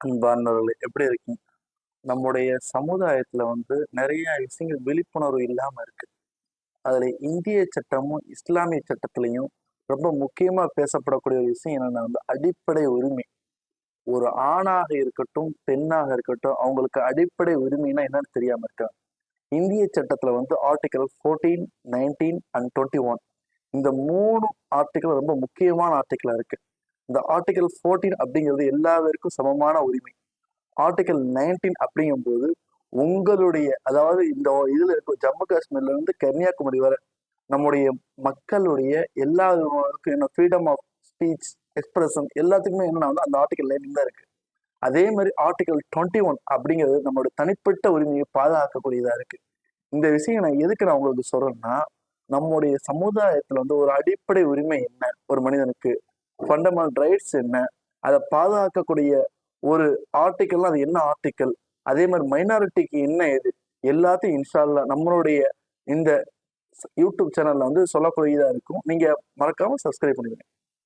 அன்பார்ந்தவர்களே எப்படி இருக்கீங்க? நம்முடைய சமுதாயத்துல வந்து நிறைய விஷயங்கள் விழிப்புணர்வு இல்லாம இருக்கு. அதுல இந்திய சட்டமும் இஸ்லாமிய சட்டத்திலையும் ரொம்ப முக்கியமா பேசப்படக்கூடிய ஒரு விஷயம் என்னன்னா வந்து அடிப்படை உரிமை. ஒரு ஆணாக இருக்கட்டும் பெண்ணாக இருக்கட்டும் அவங்களுக்கு அடிப்படை உரிமைனா என்னன்னு தெரியாம இருக்காங்க. இந்திய சட்டத்துல வந்து article fourteen nineteen and twenty one இந்த மூணு ஆர்டிக்கல் ரொம்ப முக்கியமான ஆர்டிக்கலா இருக்கு. இந்த ஆர்டிகல் ஃபோர்டீன் அப்படிங்கிறது எல்லாருக்கும் சமமான உரிமை. ஆர்டிகல் நைன்டீன் அப்படிங்கும்போது உங்களுடைய அதாவது இந்த இதுல இருக்க ஜம்மு காஷ்மீர்ல இருந்து கன்னியாகுமரி வரை நம்முடைய மக்களுடைய எல்லா என்ன ஃப்ரீடம் ஆஃப் ஸ்பீச் எக்ஸ்பிரஷன் எல்லாத்துக்குமே என்னன்னா வந்து அந்த ஆர்டிகல் நைன்டீன் தான் இருக்கு. அதே மாதிரி ஆர்டிகல் டுவெண்ட்டி ஒன் அப்படிங்கிறது நம்மளோட தனிப்பட்ட உரிமையை பாதுகாக்கக்கூடியதா இருக்கு. இந்த விஷயம் நான் எதுக்கு நான் உங்களுக்கு சொல்றேன்னா நம்முடைய சமுதாயத்துல வந்து ஒரு அடிப்படை உரிமை என்ன ஒரு மனிதனுக்கு? ஃபண்டமெண்டல் ரைட்ஸ் என்ன? அதை பாதுகாக்கக்கூடிய ஒரு ஆர்டிக்கல்னா அது என்ன ஆர்டிக்கல் அதே மாதிரி மைனாரிட்டிக்கு என்ன இது? எல்லாத்தையும் இன்ஸ்டால்ல நம்மளுடைய இந்த யூடியூப் சேனல்ல வந்து சொல்லக்கூடியதா இருக்கும். நீங்க மறக்காம சப்ஸ்கிரைப் பண்ணிடுங்க